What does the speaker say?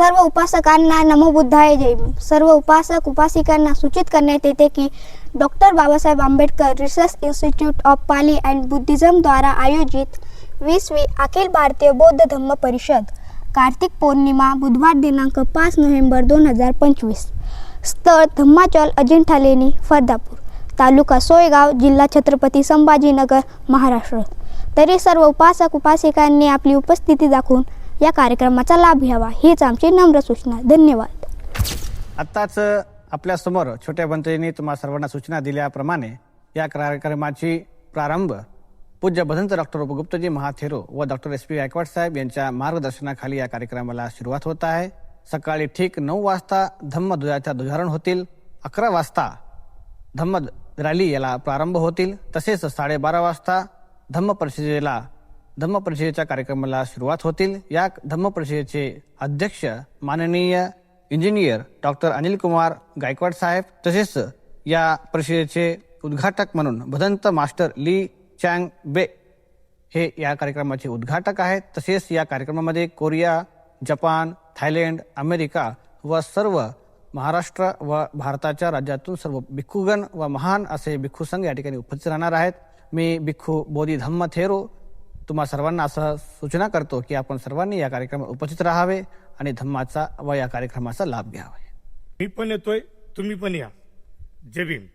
सर्व उपासकांना नमो बुद्धाय जय. सर्व उपासक उपासिकांना सूचित करण्यात येते की doctor Babasaheb Ambedkar research institute of Pali and Buddhism द्वारा आयोजित वीसवी अखिल भारतीय बौद्ध धम्म परिषद कार्तिक पौर्णिमा बुधवार दिनांक पाच नोव्हेंबर दोन हजार पंचवीस. स्थळ धम्माचल अजिंठा लेणी फर्दापूर तालुका सोयगाव जिल्हा छत्रपती संभाजीनगर महाराष्ट्र. तरी सर्व उपासक उपासिकांनी आपली उपस्थिती दाखवून या कार्यक्रमाचा लाभ घ्यावा हीच आमची नम्र सूचना. धन्यवाद. आत्ताच आपल्यासमोर छोट्या बंतजींनी तुम्हा सर्वांना सूचना दिल्याप्रमाणे या कार्यक्रमाची प्रारंभ पूज्य भदंत डॉक्टर उपगुप्तजी महाथेरो व doctor S P Gaikwad saheb यांच्या मार्गदर्शनाखाली या कार्यक्रमाला सुरुवात होत आहे. सकाळी ठीक नऊ वाजता धम्मध्वजाच्या ध्वजारण होतील. अकरा वाजता धम्म रॅली याला प्रारंभ होतील. तसेच साडेबारा वाजता धम्म परिषदेला धम्मपरिषदेच्या कार्यक्रमाला सुरुवात होतील. या धम्मपरिषदेचे अध्यक्ष माननीय इंजिनियर डॉक्टर अनिल कुमार गायकवाड साहेब तसेच या परिषदेचे उद्घाटक म्हणून भदंत मास्टर ली चँग बे हे या कार्यक्रमाचे उद्घाटक आहेत. तसेच या कार्यक्रमामध्ये कोरिया जपान थायलंड अमेरिका व सर्व महाराष्ट्र व भारताच्या राज्यातून सर्व भिक्खूगण व महान असे भिक्खू संघ या ठिकाणी उपस्थित राहणार आहेत. मी भिक्खू बोधी धम्म थेरो तुम्हा सर्वांना असं सूचना करतो की आपण सर्वांनी या कार्यक्रमात उपस्थित राहावे आणि धम्माचा व या कार्यक्रमाचा लाभ घ्यावा. मी पण येतोय तुम्ही पण या. जय भीम.